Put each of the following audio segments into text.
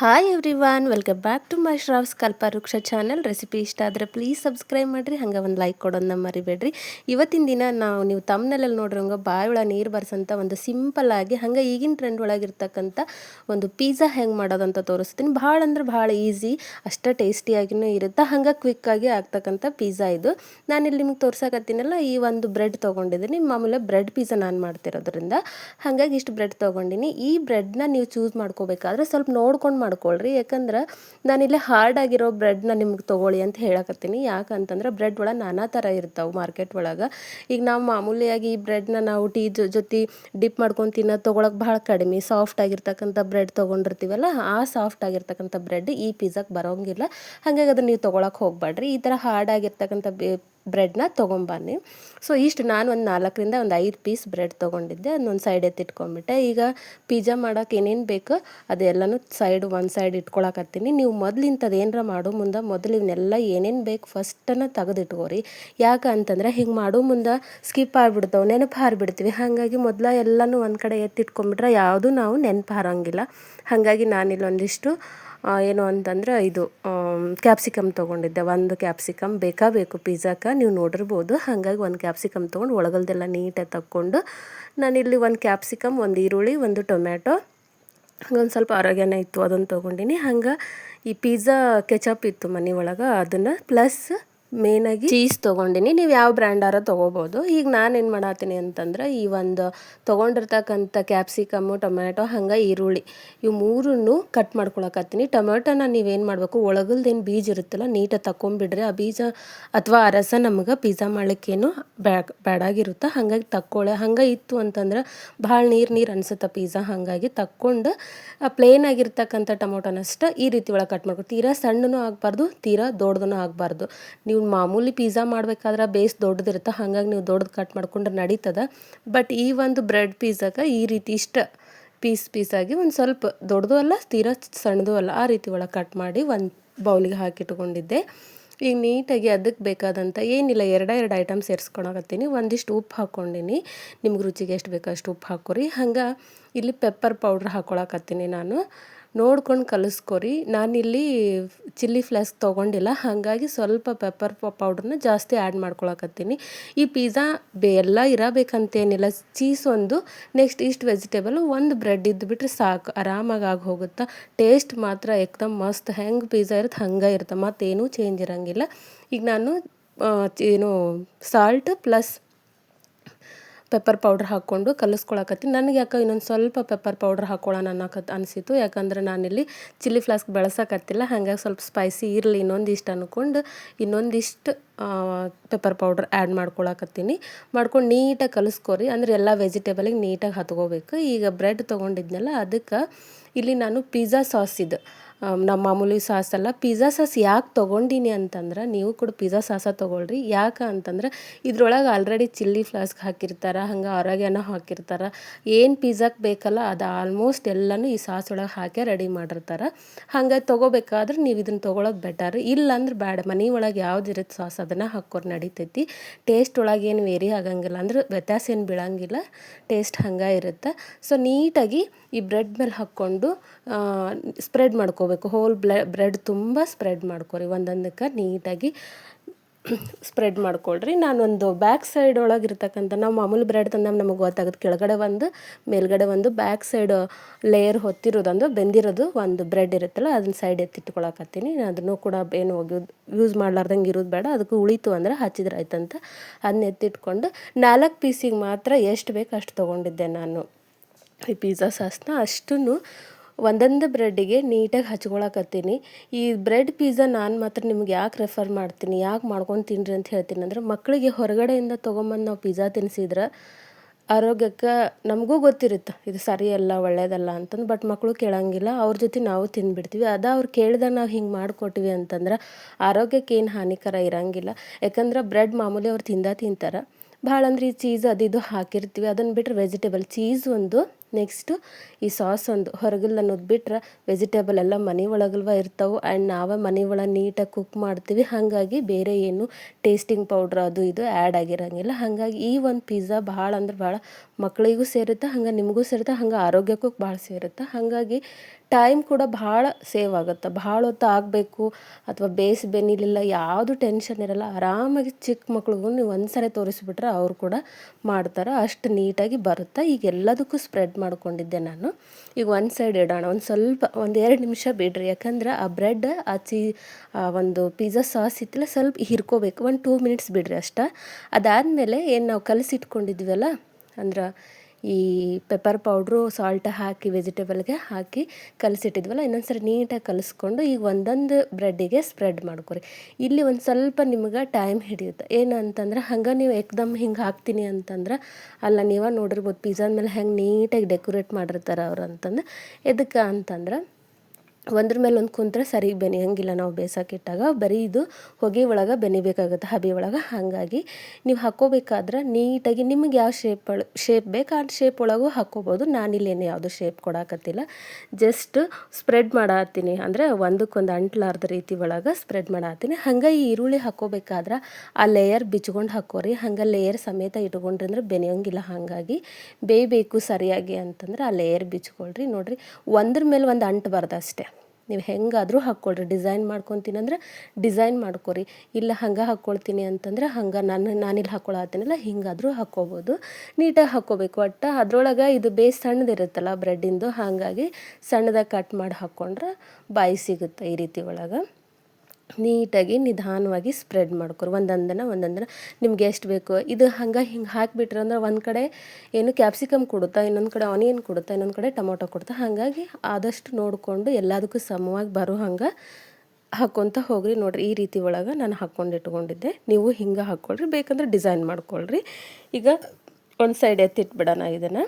Hi every welcome back to my Shravs Kalpavriksha channel recipe ಇಷ್ಟ ಆದರೆ please subscribe ಮಾಡಿರಿ, ಹಂಗೆ ಒಂದು ಲೈಕ್ ಕೊಡೋದನ್ನ ಮರಿಬೇಡ್ರಿ. ಇವತ್ತಿನ ದಿನ ನಾವು ನೀವು ತಮ್ಮನೆಲ್ಲ ನೋಡ್ರಂಗೆ ಬಾಯಿ ಒಳಗೆ ನೀರು ಬರ್ಸಂತ ಒಂದು ಸಿಂಪಲ್ ಆಗಿ, ಹಂಗೆ ಈಗಿನ ಟ್ರೆಂಡ್ ಒಳಗಿರ್ತಕ್ಕಂಥ ಒಂದು ಪಿಜ್ಜಾ ಹೆಂಗೆ ಮಾಡೋದಂತ ತೋರಿಸ್ತೀನಿ. ಭಾಳ ಅಂದ್ರೆ ಭಾಳ ಈಸಿ ಅಷ್ಟೇ ಟೇಸ್ಟಿಯಾಗಿಯೂ ಇರುತ್ತೆ, ಹಂಗೆ ಕ್ವಿಕ್ಕಾಗಿ ಆಗ್ತಕ್ಕಂಥ ಪಿಜ್ಜಾ ಇದು. ನಾನಿಲ್ಲಿ ನಿಮ್ಗೆ ತೋರ್ಸಕತ್ತೀನಲ್ಲ, ಈ ಒಂದು ಬ್ರೆಡ್ ತೊಗೊಂಡಿದ್ದೀನಿ. ಮಾಮೂಲಿ ಬ್ರೆಡ್ ಪಿಜ್ಜಾ ನಾನು ಮಾಡ್ತಿರೋದ್ರಿಂದ. ಹಾಗಾಗಿ ಇಷ್ಟು ಬ್ರೆಡ್ ತೊಗೊಂಡಿನಿ. ಈ ಬ್ರೆಡ್ನ ನೀವು ಚೂಸ್ ಮಾಡ್ಕೋಬೇಕಾದ್ರೆ ಸ್ವಲ್ಪ ನೋಡ್ಕೊಂಡು ಮಾಡ್ಕೊಳ್ರಿ. ಯಾಕಂದ್ರೆ ನಾನಿಲ್ಲೇ ಹಾರ್ಡ್ ಆಗಿರೋ ಬ್ರೆಡ್ನ ನಿಮ್ಗೆ ತೊಗೊಳ್ಳಿ ಅಂತ ಹೇಳಕತ್ತೀನಿ. ಯಾಕಂತಂದ್ರೆ ಬ್ರೆಡ್ ಒಳಗೆ ನಾನಾ ಥರ ಇರ್ತಾವೆ ಮಾರ್ಕೆಟ್ ಒಳಗೆ. ಈಗ ನಾವು ಮಾಮೂಲಿಯಾಗಿ ಈ ಬ್ರೆಡ್ನ ನಾವು ಟೀ ಜೊತೆ ಡಿಪ್ ಮಾಡ್ಕೊಂಡು ತಿನ್ನೋ ತೊಗೊಳಕ್ಕೆ ಭಾಳ ಕಡಿಮೆ. ಸಾಫ್ಟ್ ಆಗಿರ್ತಕ್ಕಂಥ ಬ್ರೆಡ್ ತೊಗೊಂಡಿರ್ತೀವಲ್ಲ, ಆ ಸಾಫ್ಟ್ ಆಗಿರ್ತಕ್ಕಂಥ ಬ್ರೆಡ್ ಈ ಪಿಜ್ಜಾಕ್ಕೆ ಬರೋಂಗಿಲ್ಲ. ಹಾಗಾಗಿ ಅದನ್ನು ನೀವು ತೊಗೊಳಕ್ಕೆ ಹೋಗಬೇಡ್ರಿ ಈ ಥರ ಹಾರ್ಡ್ ಆಗಿರ್ತಕ್ಕಂಥ ಬ್ರೆಡ್ನ ತೊಗೊಂಬನ್ನಿ. ಸೊ ಇಷ್ಟು ನಾನು ಒಂದು ನಾಲ್ಕರಿಂದ ಒಂದು ಐದು ಪೀಸ್ ಬ್ರೆಡ್ ತೊಗೊಂಡಿದ್ದೆ. ಅದನ್ನೊಂದು ಸೈಡ್ ಎತ್ತಿಟ್ಕೊಂಡ್ಬಿಟ್ಟೆ ಈಗ ಪಿಜ್ಜಾ ಮಾಡೋಕೆ ಏನೇನು ಬೇಕು ಅದೆಲ್ಲನೂ ಸೈಡ್ ಒಂದು ಸೈಡ್ ಇಟ್ಕೊಳಕತ್ತೀನಿ. ನೀವು ಮೊದಲು ಇಂಥದ್ದು ಏನರ ಮಾಡೋ ಮುಂದೆ, ಮೊದಲು ಇವನ್ನೆಲ್ಲ ಏನೇನು ಬೇಕು ಫಸ್ಟನ್ನು ತೆಗೆದಿಟ್ಕೋರಿ. ಯಾಕೆ ಅಂತಂದ್ರೆ ಹಿಂಗೆ ಮಾಡೋ ಮುಂದೆ ಸ್ಕಿಪ್ ಆಗಿಬಿಡ್ತಾವೆ, ನೆನಪು ಹಾರಿಬಿಡ್ತೀವಿ. ಹಾಗಾಗಿ ಮೊದಲ ಎಲ್ಲನೂ ಒಂದು ಕಡೆ ಎತ್ತಿಟ್ಕೊಂಡ್ಬಿಟ್ರೆ ಯಾವುದೂ ನಾವು ನೆನಪು ಹಾರಂಗಿಲ್ಲ. ಹಾಗಾಗಿ ನಾನಿಲ್ಲೊಂದಿಷ್ಟು ಏನು ಅಂತಂದ್ರೆ ಇದು ಕ್ಯಾಪ್ಸಿಕಮ್ ತೊಗೊಂಡಿದ್ದೆ. ಒಂದು ಕ್ಯಾಪ್ಸಿಕಮ್ ಬೇಕಾ ಬೇಕು ಪಿಜ್ಜಾಕ್ಕೆ ನೀವು ನೋಡಿರ್ಬೋದು. ಹಾಗಾಗಿ ಒಂದು ಕ್ಯಾಪ್ಸಿಕಮ್ ತೊಗೊಂಡು ಒಳಗಲ್ದೆಲ್ಲ ನೀಟಾಗಿ ತಕ್ಕೊಂಡು ನಾನಿಲ್ಲಿ ಒಂದು ಕ್ಯಾಪ್ಸಿಕಮ್ ಒಂದು ಈರುಳ್ಳಿ, ಒಂದು ಟೊಮ್ಯಾಟೊ, ಒಂದು ಸ್ವಲ್ಪ ಆರೋಗ್ಯನ ಇತ್ತು ಅದನ್ನು ತೊಗೊಂಡಿನಿ. ಹಂಗೆ ಈ ಪಿಜ್ಜಾ ಕೆಚಪ್ ಇತ್ತು ಮನೆ ಒಳಗೆ, ಅದನ್ನು ಪ್ಲಸ್ ಮೇನಾಗಿ ಚೀಸ್ ತೊಗೊಂಡಿನಿ. ನೀವು ಯಾವ ಬ್ರ್ಯಾಂಡಾರ ತೊಗೋಬೋದು. ಈಗ ನಾನು ಏನು ಮಾಡತ್ತೀನಿ ಅಂತಂದ್ರೆ, ಈ ಒಂದು ತೊಗೊಂಡಿರ್ತಕ್ಕಂಥ ಕ್ಯಾಪ್ಸಿಕಮ್ಮು ಟೊಮ್ಯಾಟೊ ಹಂಗೆ ಈರುಳ್ಳಿ, ಇವು ಮೂರನ್ನು ಕಟ್ ಮಾಡ್ಕೊಳಕತ್ತೀನಿ. ಟೊಮ್ಯಾಟೊನ ನೀವೇನು ಮಾಡಬೇಕು ಒಳಗಲ್ದೇನು ಬೀಜ ಇರುತ್ತಲ್ಲ ನೀಟಾಗಿ ತಗೊಂಬಿಡ್ರಿ ಆ ಬೀಜ ಅಥವಾ ಅರಸ ರಸ ನಮ್ಗೆ ಪಿಜ್ಜಾ ಮಾಡ್ಲಿಕ್ಕೇನು ಬ್ಯಾ ಬ್ಯಾಡಾಗಿರುತ್ತೆ? ಹಾಗಾಗಿ ತಕ್ಕೊಳ್ಳೆ ಹಂಗೆ ಇತ್ತು ಅಂತಂದ್ರೆ, ಭಾಳ ನೀರು ನೀರು ಅನ್ಸುತ್ತೆ ಪಿಜ್ಜಾ ಹಾಗಾಗಿ ತಕ್ಕೊಂಡು ಪ್ಲೇನ್ ಆಗಿರ್ತಕ್ಕಂಥ ಟೊಮೊಟೊನಷ್ಟ ಈ ರೀತಿ ಒಳಗೆ ಕಟ್ ಮಾಡ್ಕೊ. ತೀರಾ ಸಣ್ಣನೂ ಆಗಬಾರ್ದು, ತೀರಾ ದೊಡ್ಡದೂ ಆಗಬಾರ್ದು. ನೀವು ನೀವು ಮಾಮೂಲಿ ಪಿಜ್ಜಾ ಮಾಡ್ಬೇಕಾದ್ರೆ ಬೇಸ್ ದೊಡ್ಡದಿರುತ್ತೆ, ಹಾಗಾಗಿ ನೀವು ದೊಡ್ಡದು ಕಟ್ ಮಾಡ್ಕೊಂಡ್ರೆ ನಡೀತದ. ಬಟ್ ಈ ಒಂದು ಬ್ರೆಡ್ ಪಿಜ್ಜಾಗೆ ಈ ರೀತಿ ಇಷ್ಟ ಪೀಸ್ ಪೀಸಾಗಿ ಒಂದು ಸ್ವಲ್ಪ ದೊಡ್ಡದು ಅಲ್ಲ ತೀರಾ ಸಣ್ಣದು ಅಲ್ಲ, ಆ ರೀತಿ ಒಳಗೆ ಕಟ್ ಮಾಡಿ ಒಂದು ಬೌಲಿಗೆ ಹಾಕಿಟ್ಕೊಂಡಿದ್ದೆ ಈಗ ನೀಟಾಗಿ ಅದಕ್ಕೆ ಬೇಕಾದಂಥ ಏನಿಲ್ಲ, ಎರಡ ಎರಡು ಐಟಮ್ ಸೇರಿಸ್ಕೊಳಕತ್ತೀನಿ. ಒಂದಿಷ್ಟು ಉಪ್ಪು ಹಾಕ್ಕೊಂಡಿನಿ. ನಿಮ್ಗೆ ರುಚಿಗೆ ಎಷ್ಟು ಬೇಕೋ ಅಷ್ಟು ಉಪ್ಪು ಹಾಕೋರಿ. ಹಂಗೆ ಇಲ್ಲಿ ಪೆಪ್ಪರ್ ಪೌಡ್ರ್ ಹಾಕ್ಕೊಳಕತ್ತೀನಿ ನಾನು. ನೋಡ್ಕೊಂಡು ಕಲಿಸ್ಕೊರಿ. ನಾನಿಲ್ಲಿ ಚಿಲ್ಲಿ ಫ್ಲೇಕ್ಸ್ ತೊಗೊಂಡಿಲ್ಲ. ಹಾಗಾಗಿ ಸ್ವಲ್ಪ ಪೆಪ್ಪರ್ ಪೌಡ್ರನ್ನ ಜಾಸ್ತಿ ಆ್ಯಡ್ ಮಾಡ್ಕೊಳಕತ್ತೀನಿ. ಈ ಪಿಜ್ಜಾ ಬೆ, ಎಲ್ಲ ಇರಬೇಕಂತೇನಿಲ್ಲ. ಚೀಸ್ ಒಂದು, ನೆಕ್ಸ್ಟ್ ಇಷ್ಟು ವೆಜಿಟೇಬಲ್ ಒಂದು ಬ್ರೆಡ್ ಇದ್ದು ಬಿಟ್ಟರೆ ಸಾಕು. ಆರಾಮಾಗಿ ಆಗಿ ಟೇಸ್ಟ್ ಮಾತ್ರ ಏಕ್ದಮ್ ಮಸ್ತ್. ಹೆಂಗೆ ಪಿಜ್ಜಾ ಇರುತ್ತೆ ಹಂಗೆ ಇರುತ್ತೆ ಮತ್ತೇನೂ ಚೇಂಜ್ ಇರೋಂಗಿಲ್ಲ. ಈಗ ನಾನು ಏನು, ಸಾಲ್ಟ್ ಪ್ಲಸ್ ಪೆಪ್ಪರ್ ಪೌಡ್ರ್ ಹಾಕ್ಕೊಂಡು ಕಲಿಸ್ಕೊಳಕತ್ತೀನಿ. ನನಗೆ ಯಾಕೆ ಇನ್ನೊಂದು ಸ್ವಲ್ಪ ಪೆಪ್ಪರ್ ಪೌಡ್ರ್ ಹಾಕ್ಕೊಳ್ಳೋಣ ಅನ್ನೋಕತ್ ಅನಿಸಿತು ಯಾಕಂದ್ರೆ ನಾನಿಲ್ಲಿ ಚಿಲ್ಲಿ ಫ್ಲಾಸ್ಕ್ ಬಳಸಕತ್ತಿಲ್ಲ. ಹಾಗಾಗಿ ಸ್ವಲ್ಪ ಸ್ಪೈಸಿ ಇರಲಿ ಇನ್ನೊಂದಿಷ್ಟು ಅಂದ್ಕೊಂಡು ಇನ್ನೊಂದಿಷ್ಟು ಪೆಪ್ಪರ್ ಪೌಡ್ರ್ ಆ್ಯಡ್ ಮಾಡ್ಕೊಳಕತ್ತೀನಿ. ಮಾಡ್ಕೊಂಡು ನೀಟಾಗಿ ಕಲಿಸ್ಕೊರಿ. ಅಂದ್ರೆ ಎಲ್ಲ ವೆಜಿಟೇಬಲಿಗೆ ನೀಟಾಗಿ ಹತ್ಕೋಬೇಕು. ಈಗ ಬ್ರೆಡ್ ತೊಗೊಂಡಿದ್ನಲ್ಲ, ಅದಕ್ಕೆ ಇಲ್ಲಿ ನಾನು ಪಿಜ್ಜಾ ಸಾಸ್ ಇದು. ನಮ್ಮ ಮಾಮೂಲಿ ಸಾಸ್ ಅಲ್ಲ ಪಿಜ್ಜಾ ಸಾಸ್ ಯಾಕೆ ತೊಗೊಂಡಿನಿ ಅಂತಂದ್ರೆ, ನೀವು ಕೂಡ ಪಿಜ್ಜಾ ಸಾಸ ತೊಗೊಳ್ರಿ. ಯಾಕೆ ಅಂತಂದ್ರೆ, ಇದ್ರೊಳಗೆ ಆಲ್ರೆಡಿ ಚಿಲ್ಲಿ ಫ್ಲಾಸ್ಕ್ ಹಾಕಿರ್ತಾರೆ, ಹಂಗೆ ಆರೋಗ್ಯನ ಹಾಕಿರ್ತಾರೆ. ಏನು ಪಿಜ್ಜಾಕ್ಕೆ ಬೇಕಲ್ಲ, ಅದು ಆಲ್ಮೋಸ್ಟ್ ಎಲ್ಲನೂ ಈ ಸಾಸ್ ಒಳಗೆ ಹಾಕಿ ರೆಡಿ ಮಾಡಿರ್ತಾರೆ. ಹಂಗೆ ತೊಗೋಬೇಕಾದ್ರೆ ನೀವು ಇದನ್ನು ತೊಗೊಳೋದು ಬೆಟರ್ ಇಲ್ಲ ಅಂದ್ರೆ ಬೇಡ ಮನೆ ಒಳಗೆ ಯಾವ್ದು ಇರುತ್ತೆ ಸಾಸ್ ಅದನ್ನು ಹಾಕೋರು ನಡಿತೈತಿ. ಟೇಸ್ಟ್ ಒಳಗೆ ಏನು ವೇರಿ ಆಗಂಗಿಲ್ಲ, ಅಂದ್ರೆ ವ್ಯತ್ಯಾಸ ಏನು ಬೀಳಂಗಿಲ್ಲ ಟೇಸ್ಟ್ ಹಂಗೆ ಇರುತ್ತೆ. ಸೊ ನೀಟಾಗಿ ಈ ಬ್ರೆಡ್ ಮೇಲೆ ಹಾಕ್ಕೊಂಡು ಸ್ಪ್ರೆಡ್ ಮಾಡ್ಕೋಬೇಕು. ಹೋಲ್ ಬ್ರೆಡ್ ತುಂಬ ಸ್ಪ್ರೆಡ್ ಮಾಡ್ಕೊರಿ. ಒಂದೊಂದಕ್ಕೆ ನೀಟಾಗಿ ಸ್ಪ್ರೆಡ್ ಮಾಡ್ಕೊಳ್ರಿ. ನಾನೊಂದು ಬ್ಯಾಕ್ ಸೈಡ್ ಒಳಗೆ ಇರ್ತಕ್ಕಂಥ ನಾವು ಮಾಮೂಲಿ ಬ್ರೆಡ್ ತಂದಾಗ ನಮಗೆ ಗೊತ್ತಾಗುತ್ತೆ ಕೆಳಗಡೆ ಒಂದು, ಮೇಲ್ಗಡೆ ಒಂದು ಬ್ಯಾಕ್ ಸೈಡ್ ಲೇಯರ್ ಹೊತ್ತಿರೋದೊಂದು, ಬೆಂದಿರೋದು ಒಂದು ಬ್ರೆಡ್ ಇರುತ್ತಲ್ಲ, ಅದನ್ನ ಸೈಡ್ ಎತ್ತಿಟ್ಕೊಳಕತ್ತೀನಿ ಅದನ್ನು ಕೂಡ ಏನು ಯೂಸ್ ಮಾಡ್ಲಾರ್ದಂಗೆ ಇರೋದು ಬೇಡ. ಅದಕ್ಕೆ ಉಳಿತು ಅಂದರೆ ಹಚ್ಚಿದ್ರೆ ಆಯ್ತಂತ ಅದನ್ನ ಎತ್ತಿಟ್ಕೊಂಡು ನಾಲ್ಕು ಪೀಸಿಗೆ ಮಾತ್ರ ಎಷ್ಟು ಬೇಕು ಅಷ್ಟು ತೊಗೊಂಡಿದ್ದೆ ನಾನು. ಈ ಪಿಜ್ಜಾ ಸಾಸ್ನ ಅಷ್ಟನ್ನು ಒಂದೊಂದು ಬ್ರೆಡ್ಡಿಗೆ ನೀಟಾಗಿ ಹಚ್ಕೊಳಕತ್ತೀನಿ. ಈ ಬ್ರೆಡ್ ಪಿಜ್ಜಾ ನಾನು ಮಾತ್ರ ನಿಮ್ಗೆ ಯಾಕೆ ರೆಫರ್ ಮಾಡ್ತೀನಿ, ಯಾಕೆ ಮಾಡ್ಕೊಂಡು ತಿನ್ನಿರಿ ಅಂತ ಹೇಳ್ತೀನಿ ಅಂದ್ರೆ ಮಕ್ಕಳಿಗೆ ಹೊರಗಡೆಯಿಂದ ತೊಗೊಂಬಂದು ನಾವು ಪಿಜ್ಜಾ ತಿನ್ನಿಸಿದ್ರೆ ಆರೋಗ್ಯಕ್ಕೆ ನಮಗೂ ಗೊತ್ತಿರುತ್ತೆ, ಇದು ಸರಿಯಲ್ಲ ಒಳ್ಳೇದಲ್ಲ ಅಂತಂದು, ಬಟ್ ಮಕ್ಕಳು ಕೇಳೋಂಗಿಲ್ಲ, ಅವ್ರ ಜೊತೆ ನಾವು ತಿಂದುಬಿಡ್ತೀವಿ ಅದ ಅವ್ರು ಕೇಳಿದ ನಾವು ಹಿಂಗೆ ಮಾಡಿಕೊಟ್ವಿ ಅಂತಂದ್ರೆ ಆರೋಗ್ಯಕ್ಕೆ ಏನು ಹಾನಿಕರ ಇರಂಗಿಲ್ಲ. ಯಾಕಂದ್ರೆ ಬ್ರೆಡ್ ಮಾಮೂಲಿ ಅವ್ರು ತಿಂದ ತಿಂತಾರೆ. ಭಾಳ ಅಂದ್ರೆ ಈ ಚೀಸ್ ಅದು ಇದು ಹಾಕಿರ್ತೀವಿ ಅದನ್ನು ಬಿಟ್ಟರೆ ವೆಜಿಟೇಬಲ್ ಚೀಸ್ ಒಂದು ನೆಕ್ಸ್ಟು ಈ ಸಾಸ್ ಒಂದು ಹೊರಗಿಲ್ಲ ಅನ್ನೋದು ಬಿಟ್ರೆ ವೆಜಿಟೇಬಲ್ ಎಲ್ಲ ಮನೆ ಒಳಗಲ್ವ ಇರ್ತಾವೆ ಆ್ಯಂಡ್ ನಾವೇ ಮನೆ ಒಳಗೆ ನೀಟಾಗಿ ಕುಕ್ ಮಾಡ್ತೀವಿ. ಹಾಗಾಗಿ ಬೇರೆ ಏನು ಟೇಸ್ಟಿಂಗ್ ಪೌಡ್ರ್ ಅದು ಇದು ಆ್ಯಡ್ ಆಗಿರೋಂಗಿಲ್ಲ. ಹಾಗಾಗಿ ಈ ಒಂದು ಪಿಜ್ಜಾ ಭಾಳ ಅಂದ್ರೆ ಭಾಳ ಮಕ್ಕಳಿಗೂ ಸೇರುತ್ತೆ, ಹಂಗೆ ನಿಮಗೂ ಸೇರುತ್ತೆ, ಹಂಗೆ ಆರೋಗ್ಯಕ್ಕೂ ಭಾಳ ಸೇರುತ್ತೆ. ಹಾಗಾಗಿ ಟೈಮ್ ಕೂಡ ಭಾಳ ಸೇವ್ ಆಗುತ್ತೆ. ಭಾಳ ಹೊತ್ತು ಆಗಬೇಕು ಅಥವಾ ಬೇಸ್ ಬೆನಿಲಿಲ್ಲ ಯಾವುದು ಟೆನ್ಷನ್ ಇರಲ್ಲ. ಆರಾಮಾಗಿ ಚಿಕ್ಕ ಮಕ್ಳಿಗೂ ನೀವು ಒಂದು ಸರಿ ತೋರಿಸ್ಬಿಟ್ರೆ ಅವರು ಕೂಡ ಮಾಡ್ತಾರೆ. ಅಷ್ಟು ನೀಟಾಗಿ ಬರುತ್ತೆ. ಈಗ ಎಲ್ಲದಕ್ಕೂ ಸ್ಪ್ರೆಡ್ ಮಾಡ್ಕೊಂಡಿದ್ದೆ ನಾನು. ಈಗ ಒಂದು ಸೈಡ್ ಇಡೋಣ. ಒಂದು ಸ್ವಲ್ಪ, ಒಂದು ಎರಡು ನಿಮಿಷ ಬಿಡ್ರಿ. ಯಾಕಂದ್ರೆ ಆ ಬ್ರೆಡ್, ಆ ಚೀ ಒಂದು ಪಿಜ್ಜಾ ಸಾಸ್ ಇತ್ತಲ್ಲ, ಸ್ವಲ್ಪ ಹಿರ್ಕೋಬೇಕು. ಒಂದು ಟೂ ಮಿನಿಟ್ಸ್ ಬಿಡ್ರಿ ಅಷ್ಟ. ಅದಾದಮೇಲೆ ಏನು ನಾವು ಕಲಸಿಟ್ಕೊಂಡಿದ್ವಲ್ಲ, ಅಂದ್ರೆ ಈ ಪೆಪ್ಪರ್ ಪೌಡ್ರು ಸಾಲ್ಟ್ ಹಾಕಿ ವೆಜಿಟೇಬಲ್ಗೆ ಹಾಕಿ ಕಲಸಿಟ್ಟಿದ್ವಲ್ಲ, ಇನ್ನೊಂದ್ಸರಿ ನೀಟಾಗಿ ಕಲಿಸ್ಕೊಂಡು ಈಗ ಒಂದೊಂದು ಬ್ರೆಡ್ಡಿಗೆ ಸ್ಪ್ರೆಡ್ ಮಾಡ್ಕೊರಿ. ಇಲ್ಲಿ ಒಂದು ಸ್ವಲ್ಪ ನಿಮ್ಗೆ ಟೈಮ್ ಹಿಡಿಯುತ್ತೆ. ಏನಂತಂದ್ರೆ ಹಂಗೆ ನೀವು ಏಕ್ದಮ್ ಹಿಂಗೆ ಹಾಕ್ತೀನಿ ಅಂತಂದ್ರೆ, ಅಲ್ಲ ನೀವೇ ನೋಡಿರ್ಬೋದು ಪಿಜ್ಜಾದ ಮೇಲೆ ಹೆಂಗೆ ನೀಟಾಗಿ ಡೆಕೋರೇಟ್ ಮಾಡಿರ್ತಾರೆ ಅವ್ರು ಅಂತಂದು ಎದಕ್ಕೆ ಅಂತಂದ್ರೆ ಒಂದ್ರ ಮೇಲೆ ಒಂದು ಕುಂತ್ರೆ ಸರಿ ಬೆನಿಯಂಗಿಲ್ಲ ನಾವು ಬೇಯಿಸೋಕ್ಕಿಟ್ಟಾಗ ಬರೀ ಇದು ಹೊಗೆ ಒಳಗೆ ಬೆನಿಬೇಕಾಗುತ್ತೆ, ಹಬೆ ಒಳಗೆ. ಹಾಗಾಗಿ ನೀವು ಹಾಕ್ಕೋಬೇಕಾದ್ರೆ ನೀಟಾಗಿ ನಿಮ್ಗೆ ಯಾವ ಶೇಪ್ ಶೇಪ್ ಬೇಕು ಆ ಶೇಪ್ ಒಳಗೂ ಹಾಕ್ಕೋಬೋದು ನಾನಿಲ್ಲೇನು ಯಾವುದು ಶೇಪ್ ಕೊಡಾಕತ್ತಿಲ್ಲ. ಜಸ್ಟ್ ಸ್ಪ್ರೆಡ್ ಮಾಡತ್ತೀನಿ. ಅಂದರೆ ಒಂದಕ್ಕೊಂದು ಅಂಟ್ಲಾರ್ದ ರೀತಿ ಒಳಗೆ ಸ್ಪ್ರೆಡ್ ಮಾಡತ್ತೀನಿ. ಹಂಗೆ ಈ ಈರುಳ್ಳಿ ಹಾಕ್ಕೋಬೇಕಾದ್ರೆ ಆ ಲೇಯರ್ ಬಿಚ್ಕೊಂಡು ಹಾಕೋರಿ. ಹಂಗೆ ಲೇಯರ್ ಸಮೇತ ಇಟ್ಕೊಂಡ್ರಿ ಅಂದ್ರೆ ಬೆನಿಯಂಗಿಲ್ಲ. ಹಾಗಾಗಿ ಬೇಯಬೇಕು ಸರಿಯಾಗಿ ಅಂತಂದ್ರೆ ಆ ಲೇಯರ್ ಬಿಚ್ಕೊಳ್ರಿ. ನೋಡಿರಿ, ಒಂದ್ರ ಮೇಲೆ ಒಂದು ಅಂಟು ಅಷ್ಟೇ ನೀವು ಹೆಂಗಾದರೂ ಹಾಕ್ಕೊಳ್ರಿ. ಡಿಸೈನ್ ಮಾಡ್ಕೊತೀನಿ ಅಂದ್ರೆ ಡಿಸೈನ್ ಮಾಡ್ಕೊರಿ. ಇಲ್ಲ ಹಂಗೆ ಹಾಕ್ಕೊಳ್ತೀನಿ ಅಂತಂದ್ರೆ ಹಂಗೆ ನಾನು, ನಾನಿಲ್ಲಿ ಹಾಕ್ಕೊಳತ್ತೀನಲ್ಲ ಹಿಂಗಾದರೂ ಹಾಕ್ಕೋಬೋದು. ನೀಟಾಗಿ ಹಾಕ್ಕೋಬೇಕು. ಒಟ್ಟು ಅದ್ರೊಳಗೆ ಇದು ಬೇಸ್ ಸಣ್ಣದಿರುತ್ತಲ್ಲ ಬ್ರೆಡ್ಡಿಂದು ಹಾಗಾಗಿ ಸಣ್ಣದಾಗಿ ಕಟ್ ಮಾಡಿ ಹಾಕ್ಕೊಂಡ್ರೆ ಬಾಯಿ ಸಿಗುತ್ತೆ ಈ ರೀತಿ ಒಳಗೆ. ನೀಟಾಗಿ ನಿಧಾನವಾಗಿ ಸ್ಪ್ರೆಡ್ ಮಾಡ್ಕೊರಿ. ಒಂದೊಂದನ ಒಂದೊಂದನ್ನು. ನಿಮ್ಗೆ ಎಷ್ಟು ಬೇಕು? ಇದು ಹಂಗೆ ಹಿಂಗೆ ಹಾಕಿಬಿಟ್ರೆ ಅಂದ್ರೆ ಒಂದು ಕಡೆ ಏನು ಕ್ಯಾಪ್ಸಿಕಮ್ ಕೊಡುತ್ತಾ, ಇನ್ನೊಂದು ಕಡೆ ಆನಿಯನ್ ಕೊಡುತ್ತಾ, ಇನ್ನೊಂದು ಕಡೆ ಟೊಮೊಟೊ ಕೊಡ್ತಾ ಹಾಗಾಗಿ ಆದಷ್ಟು ನೋಡಿಕೊಂಡು ಎಲ್ಲದಕ್ಕೂ ಸಮವಾಗಿ ಬರೋ ಹಂಗೆ ಹಾಕ್ಕೊತ ಹೋಗ್ರಿ. ನೋಡ್ರಿ, ಈ ರೀತಿ ಒಳಗೆ ನಾನು ಹಾಕ್ಕೊಂಡು ಇಟ್ಕೊಂಡಿದ್ದೆ. ನೀವು ಹಿಂಗೆ ಹಾಕ್ಕೊಳ್ರಿ. ಬೇಕಂದ್ರೆ ಡಿಸೈನ್ ಮಾಡ್ಕೊಳ್ರಿ. ಈಗ ಒಂದು ಸೈಡ್ ಎತ್ತಿಟ್ಬಿಡೋಣ ಇದನ್ನು.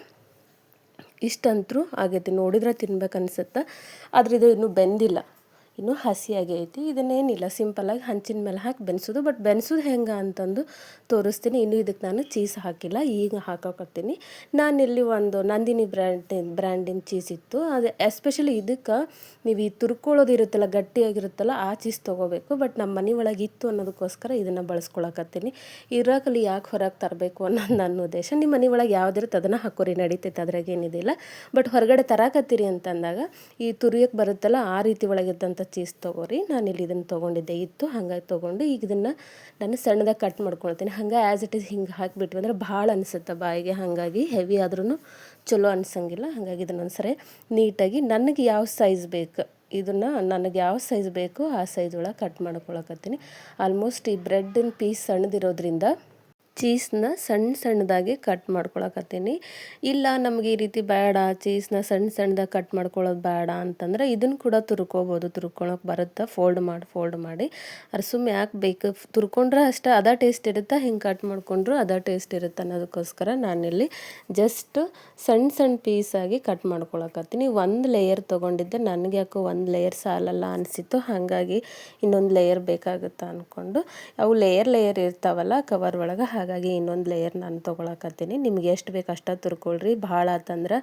ಇಷ್ಟಂತರೂ ಆಗೈತಿ. ನೋಡಿದ್ರೆ ತಿನ್ಬೇಕು ಅನ್ಸುತ್ತೆ ಆದರೆ ಇದು ಇನ್ನೂ ಬೆಂದಿಲ್ಲ. ಇನ್ನೂ ಹಸಿಯಾಗಿ ಐತಿ. ಇದನ್ನೇನಿಲ್ಲ ಸಿಂಪಲಾಗಿ ಹಂಚಿನ ಮೇಲೆ ಹಾಕಿ ಬೆನ್ಸೋದು. ಬಟ್ ಬೆನ್ಸೋದು ಹೆಂಗೆ ಅಂತಂದು ತೋರಿಸ್ತೀನಿ. ಇನ್ನೂ ಇದಕ್ಕೆ ನಾನು ಚೀಸ್ ಹಾಕಿಲ್ಲ. ಈಗ ಹಾಕೋಕತ್ತೀನಿ ನಾನಿಲ್ಲಿ ಒಂದು ನಂದಿನಿ ಬ್ರ್ಯಾಂಡ್, ಬ್ರ್ಯಾಂಡಿನ ಚೀಸ್ ಇತ್ತು. ಅದು ಎಸ್ಪೆಷಲಿ ಇದಕ್ಕೆ ನೀವು ಈ ತುರ್ಕೊಳ್ಳೋದು ಇರುತ್ತಲ್ಲ, ಗಟ್ಟಿಯಾಗಿರುತ್ತಲ್ಲ, ಆ ಚೀಸ್ ತೊಗೋಬೇಕು. ಬಟ್ ನಮ್ಮ ಮನೆ ಒಳಗೆ ಇತ್ತು ಅನ್ನೋದಕ್ಕೋಸ್ಕರ ಇದನ್ನು ಬಳಸ್ಕೊಳಕತ್ತೀನಿ ಇರೋಕಲ್ಲಿ ಯಾಕೆ ಹೊರಗೆ ತರಬೇಕು ಅನ್ನೋದು ನನ್ನ ಉದ್ದೇಶ. ನಿಮ್ಮ ಮನೆ ಒಳಗೆ ಯಾವುದಿರುತ್ತೆ ಅದನ್ನು ಹಾಕೋರಿ. ನಡೀತೈತೆ ಏನಿದಿಲ್ಲ ಬಟ್ ಹೊರಗಡೆ ತರಾಕತ್ತೀರಿ ಅಂತಂದಾಗ ಈ ತುರಿಯಕ್ಕೆ ಬರುತ್ತಲ್ಲ, ಆ ರೀತಿ ಒಳಗಿದ್ದಂಥ ಚೀಸ್ ತೊಗೋರಿ. ಇಲ್ಲಿ ಇದನ್ನು ತೊಗೊಂಡಿದ್ದೆ. ಇತ್ತು, ಹಾಗಾಗಿ ತೊಗೊಂಡು ಈಗ ಇದನ್ನು ನಾನು ಸಣ್ಣದಾಗಿ ಕಟ್ ಮಾಡ್ಕೊಳ್ತೀನಿ. ಹಂಗೆ ಆ್ಯಸ್ ಇಟ್ ಈಸ್ ಹಿಂಗೆ ಹಾಕಿಬಿಟ್ವಿ ಅಂದ್ರೆ ಭಾಳ ಅನಿಸುತ್ತೆ ಬಾಯಿಗೆ. ಹಾಗಾಗಿ ಹೆವಿ ಆದ್ರೂ ಚಲೋ ಅನಿಸಂಗಿಲ್ಲ. ಹಾಗಾಗಿ ಇದನ್ನು ಒಂದ್ಸರಿ ನೀಟಾಗಿ ನನಗೆ ಯಾವ ಸೈಜ್ ಬೇಕು, ಇದನ್ನು ನನಗೆ ಯಾವ ಸೈಜ್ ಬೇಕು ಆ ಸೈಜ್ ಒಳಗೆ ಕಟ್ ಮಾಡ್ಕೊಳಕತ್ತೀನಿ. ಆಲ್ಮೋಸ್ಟ್ ಈ ಬ್ರೆಡ್ಡಿನ ಪೀಸ್ ಸಣ್ಣದಿರೋದ್ರಿಂದ ಚೀಸ್ನ ಸಣ್ಣ ಸಣ್ಣದಾಗಿ ಕಟ್ ಮಾಡ್ಕೊಳಕತ್ತೀನಿ. ಇಲ್ಲ, ನಮಗೆ ಈ ರೀತಿ ಬೇಡ, ಚೀಸ್ನ ಸಣ್ಣ ಸಣ್ಣದಾಗಿ ಕಟ್ ಮಾಡ್ಕೊಳ್ಳೋದು ಬೇಡ ಅಂತಂದ್ರೆ ಇದನ್ನು ಕೂಡ ತುರ್ಕೋಬೋದು. ತುರ್ಕೊಳಕ್ಕೆ ಬರುತ್ತೆ, ಫೋಲ್ಡ್ ಮಾಡಿ ಫೋಲ್ಡ್ ಮಾಡಿ. ಸುಮ್ಮನೆ ಯಾಕೆ ಬೇಕು? ತುರ್ಕೊಂಡ್ರೆ ಅಷ್ಟೇ ಅದ ಟೇಸ್ಟ್ ಇರುತ್ತೆ? ಹಿಂಗೆ ಕಟ್ ಮಾಡಿಕೊಂಡ್ರು ಅದ ಟೇಸ್ಟ್ ಇರುತ್ತೆ ಅನ್ನೋದಕ್ಕೋಸ್ಕರ ನಾನಿಲ್ಲಿ ಜಸ್ಟ್ ಸಣ್ಣ ಸಣ್ಣ ಪೀಸಾಗಿ ಕಟ್ ಮಾಡ್ಕೊಳಕತ್ತೀನಿ. ಒಂದು ಲೇಯರ್ ತೊಗೊಂಡಿದ್ದೆ. ನನಗೆ ಯಾಕೋ ಒಂದು ಲೇಯರ್ ಸಾಲಲ್ಲ ಅನಿಸಿತ್ತು. ಹಾಗಾಗಿ ಇನ್ನೊಂದು ಲೇಯರ್ ಬೇಕಾಗುತ್ತೆ ಅಂದ್ಕೊಂಡು ಅವು ಲೇಯರ್ ಲೇಯರ್ ಇರ್ತಾವಲ್ಲ, ಕವರ್ ಒಳಗೆ ಹಾಗಾಗಿ ಇನ್ನೊಂದು ಲೇಯರ್ ನಾನು ತೊಗೊಳಕತ್ತೀನಿ. ನಿಮ್ಗೆ ಎಷ್ಟು ಬೇಕು ಅಷ್ಟ ತುರ್ಕೊಳ್ರಿ. ಭಾಳ ಆತಂದ್ರೆ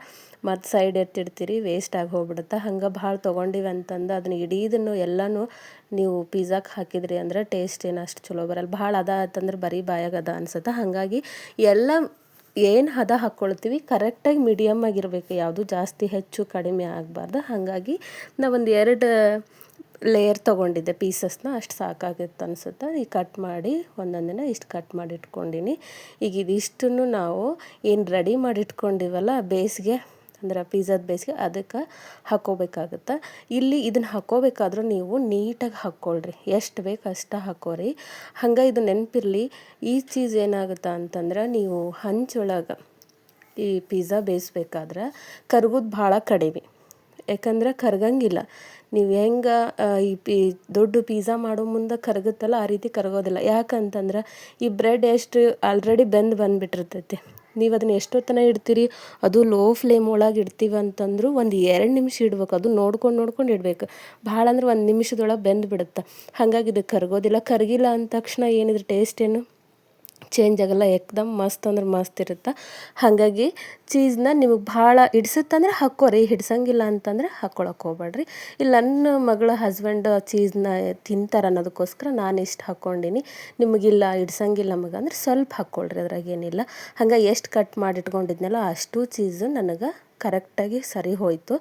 ಮತ್ತು ಸೈಡ್ ಎತ್ತಿಡ್ತೀರಿ ವೇಸ್ಟ್ ಆಗಿ ಹೋಗ್ಬಿಡುತ್ತೆ. ಹಂಗೆ ಭಾಳ ತೊಗೊಂಡಿವಿ ಅಂತಂದು ಅದನ್ನ ಇಡೀದನ್ನು ಎಲ್ಲನೂ ನೀವು ಪಿಜ್ಜಾಕ್ಕೆ ಹಾಕಿದ್ರಿ ಅಂದ್ರೆ ಟೇಸ್ಟ್ ಏನು ಅಷ್ಟು ಚಲೋ ಬರಲ್ಲ. ಭಾಳ ಅದ ಆತಂದ್ರೆ ಬರೀ ಬಾಯಾಗ ಅದ ಅನ್ಸುತ್ತೆ. ಹಾಗಾಗಿ ಎಲ್ಲ ಏನು ಹದ ಹಾಕ್ಕೊಳ್ತೀವಿ ಕರೆಕ್ಟಾಗಿ ಮೀಡಿಯಮ್ ಆಗಿರಬೇಕು. ಯಾವುದು ಜಾಸ್ತಿ ಹೆಚ್ಚು ಕಡಿಮೆ ಆಗಬಾರ್ದು. ಹಾಗಾಗಿ ನಾವೊಂದು ಎರಡು ಲೇಯರ್ ತೊಗೊಂಡಿದ್ದೆ ಪೀಸಸ್ನ ಅಷ್ಟು ಸಾಕಾಗುತ್ತೆ ಅನಿಸುತ್ತೆ. ಈಗ ಕಟ್ ಮಾಡಿ ಒಂದೊಂದಿನ ಇಷ್ಟು ಕಟ್ ಮಾಡಿ ಇಟ್ಕೊಂಡಿನಿ ಈಗ ಇದಿಷ್ಟನ್ನು ನಾವು ಏನು ರೆಡಿ ಮಾಡಿ ಇಟ್ಕೊಂಡಿವಲ್ಲ ಬೇಸಿಗೆ, ಅಂದ್ರೆ ಪಿಜ್ಜಾದ ಬೇಸಿಗೆ, ಅದಕ್ಕೆ ಹಾಕೋಬೇಕಾಗುತ್ತೆ? ಇಲ್ಲಿ ಇದನ್ನು ಹಾಕೋಬೇಕಾದ್ರೂ ನೀವು ನೀಟಾಗಿ ಹಾಕ್ಕೊಳ್ರಿ ಎಷ್ಟು ಬೇಕು ಅಷ್ಟು ಹಾಕೋರಿ. ಹಂಗೆ ಇದು ನೆನಪಿರಲಿ, ಈ ಚೀಸ್ ಏನಾಗುತ್ತೆ ಅಂತಂದ್ರೆ ನೀವು ಹಂಚೊಳಗೆ ಈ ಪಿಜ್ಜಾ ಬೇಯಿಸ್ಬೇಕಾದ್ರೆ ಕರ್ಗೋದು ಭಾಳ ಕಡಿಮೆ. ಯಾಕಂದ್ರೆ ಕರಗಂಗಿಲ್ಲ. ನೀವು ಹೆಂಗೆ ಈ ಪಿ, ದೊಡ್ಡ ಪಿಜ್ಜಾ ಮಾಡೋ ಮುಂದೆ ಕರಗುತ್ತಲ್ಲ ಆ ರೀತಿ ಕರಗೋದಿಲ್ಲ. ಯಾಕಂತಂದ್ರೆ ಈ ಬ್ರೆಡ್ ಎಷ್ಟು ಆಲ್ರೆಡಿ ಬೆಂದು ಬಂದುಬಿಟ್ಟಿರ್ತೈತಿ. ನೀವು ಅದನ್ನ ಎಷ್ಟೊತ್ತನ ಇಡ್ತೀರಿ? ಅದು ಲೋ ಫ್ಲೇಮ್ ಒಳಗೆ ಇಡ್ತೀವಿ ಅಂತಂದ್ರೂ ಒಂದು ಎರಡು ನಿಮಿಷ ಇಡ್ಬೇಕು. ಅದು ನೋಡ್ಕೊಂಡು ನೋಡ್ಕೊಂಡು ಇಡಬೇಕು. ಭಾಳ ಅಂದ್ರೆ ಒಂದು ನಿಮಿಷದೊಳಗೆ ಬೆಂದು ಬಿಡುತ್ತೆ ಹಾಗಾಗಿ ಇದು ಕರಗೋದಿಲ್ಲ. ಕರಗಿಲ್ಲ ಅಂದ ತಕ್ಷಣ ಏನಿದ್ರೆ ಟೇಸ್ಟ್ ಏನು? ಚೇಂಜ್ ಆಗಲ್ಲ ಏಕ್ದಮ್ ಮಸ್ತ್ ಅಂದ್ರೆ ಮಸ್ತ್ ಇರುತ್ತೆ. ಹಾಗಾಗಿ ಚೀಸ್ನ ನಿಮಗೆ ಭಾಳ ಹಿಡ್ಸುತ್ತಂದ್ರೆ ಹಾಕ್ಕೋರಿ, ಹಿಡ್ಸಂಗಿಲ್ಲ ಅಂತಂದ್ರೆ ಹಾಕ್ಕೊಳಕ್ಕೆ ಹೋಗ್ಬೇಡ್ರಿ ಇಲ್ಲ, ನನ್ನ ಮಗಳ ಹಸ್ಬೆಂಡ್ ಚೀಸ್ನ ತಿಂತಾರೆ ಅನ್ನೋದಕ್ಕೋಸ್ಕರ ನಾನು ಇಷ್ಟು ಹಾಕ್ಕೊಂಡಿನಿ. ನಿಮಗಿಲ್ಲ, ಹಿಡ್ಸಂಗಿಲ್ಲ ನಮಗೆ ಅಂದ್ರೆ ಸ್ವಲ್ಪ ಹಾಕ್ಕೊಳ್ರಿ ಅದ್ರಾಗೇನಿಲ್ಲ ಹಂಗೆ ಎಷ್ಟು ಕಟ್ ಮಾಡಿಟ್ಕೊಂಡಿದ್ನಲ್ಲ ಅಷ್ಟು ಚೀಸು ನನಗೆ ಕರೆಕ್ಟಾಗಿ ಸರಿ ಹೋಯಿತು.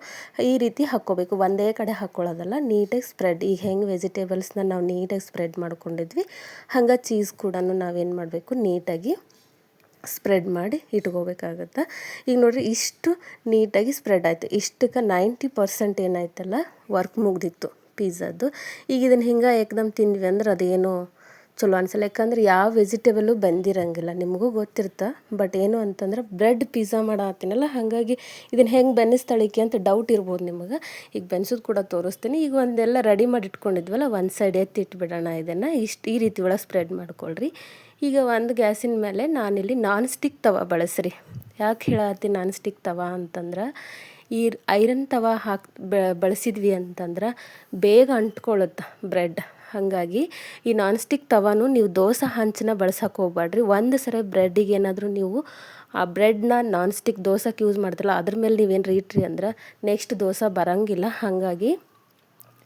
ಈ ರೀತಿ ಹಾಕ್ಕೋಬೇಕು. ಒಂದೇ ಕಡೆ ಹಾಕ್ಕೊಳ್ಳೋದಲ್ಲ, ನೀಟಾಗಿ ಸ್ಪ್ರೆಡ್. ಈಗ ಹೆಂಗೆ ವೆಜಿಟೇಬಲ್ಸ್ನ ನಾವು ನೀಟಾಗಿ ಸ್ಪ್ರೆಡ್ ಮಾಡ್ಕೊಂಡಿದ್ವಿ, ಹಂಗೆ ಚೀಸ್ ಕೂಡ ನಾವೇನು ಮಾಡಬೇಕು? ನೀಟಾಗಿ ಸ್ಪ್ರೆಡ್ ಮಾಡಿ ಇಟ್ಕೋಬೇಕಾಗತ್ತೆ? ಈಗ ನೋಡಿರಿ, ಇಷ್ಟು ನೀಟಾಗಿ ಸ್ಪ್ರೆಡ್ ಆಯಿತು. ಇಷ್ಟಕ್ಕೆ ನೈಂಟಿ ಪರ್ಸೆಂಟ್ ಏನಾಯ್ತಲ್ಲ, ವರ್ಕ್ ಮುಗ್ದಿತ್ತು ಪಿಝಾದು ಈಗ ಇದನ್ನು ಹಿಂಗೆ ಏಕ್ದಮ್ ತಿಂದ್ವಿ ಅಂದ್ರೆ ಅದೇನೋ ಚಲೋ ಅನ್ಸಲ್ಲ. ಯಾಕಂದ್ರೆ ಯಾವ ವೆಜಿಟೇಬಲು ಬಂದಿರಂಗಿಲ್ಲ. ನಿಮಗೂ ಗೊತ್ತಿರುತ್ತೆ ಬಟ್ ಏನು ಅಂತಂದ್ರೆ ಬ್ರೆಡ್ ಪಿಜ್ಜಾ ಮಾಡತ್ತೀನಲ್ಲ ಹಾಗಾಗಿ ಇದನ್ನು ಹೆಂಗೆ ಬೆನ್ನಿಸ್ತಾಳಿಕೆ ಅಂತ ಡೌಟ್ ಇರ್ಬೋದು ನಿಮಗೆ. ಈಗ ಬೆನ್ಸೋದು ಕೂಡ ತೋರಿಸ್ತೀನಿ. ಈಗ ಒಂದೆಲ್ಲ ರೆಡಿ ಮಾಡಿ ಇಟ್ಕೊಂಡಿದ್ವಲ್ಲ, ಒಂದು ಸೈಡ್ ಎತ್ತಿ ಇಟ್ಬಿಡೋಣ ಇದನ್ನು. ಇಷ್ಟು ಈ ರೀತಿ ಒಳಗೆ ಸ್ಪ್ರೆಡ್ ಮಾಡ್ಕೊಳ್ರಿ. ಈಗ ಒಂದು ಗ್ಯಾಸಿನ ಮೇಲೆ ನಾನಿಲ್ಲಿ ನಾನ್ ಸ್ಟಿಕ್ ತವ ಬಳಸ್ರಿ. ಯಾಕೆ ಹೇಳತ್ತೀನಿ ನಾನ್ ಸ್ಟಿಕ್ ತವ ಅಂತಂದ್ರೆ, ಈ ಐರನ್ ತವ ಹಾಕಿ ಬಳಸಿದ್ವಿ ಅಂತಂದ್ರೆ ಬೇಗ ಅಂಟ್ಕೊಳ್ಳುತ್ತೆ ಬ್ರೆಡ್. ಹಾಗಾಗಿ ಈ ನಾನ್ ಸ್ಟಿಕ್ ತವಾನು ನೀವು ದೋಸೆ ಹಂಚನ್ನ ಬಳಸಕ್ಕೆ ಹೋಗ್ಬೇಡ್ರಿ ಒಂದು ಸರಿ ಬ್ರೆಡ್ಡಿಗೆ ಏನಾದರೂ ನೀವು ಆ ಬ್ರೆಡ್ನ ನಾನ್ ಸ್ಟಿಕ್ ದೋಸಕ್ಕೆ ಯೂಸ್ ಮಾಡ್ತಿರಲ್ಲ, ಅದ್ರ ಮೇಲೆ ನೀವೇನು ರೀಟ್ರಿ ಅಂದ್ರೆ ನೆಕ್ಸ್ಟ್ ದೋಸೆ ಬರೋಂಗಿಲ್ಲ. ಹಾಗಾಗಿ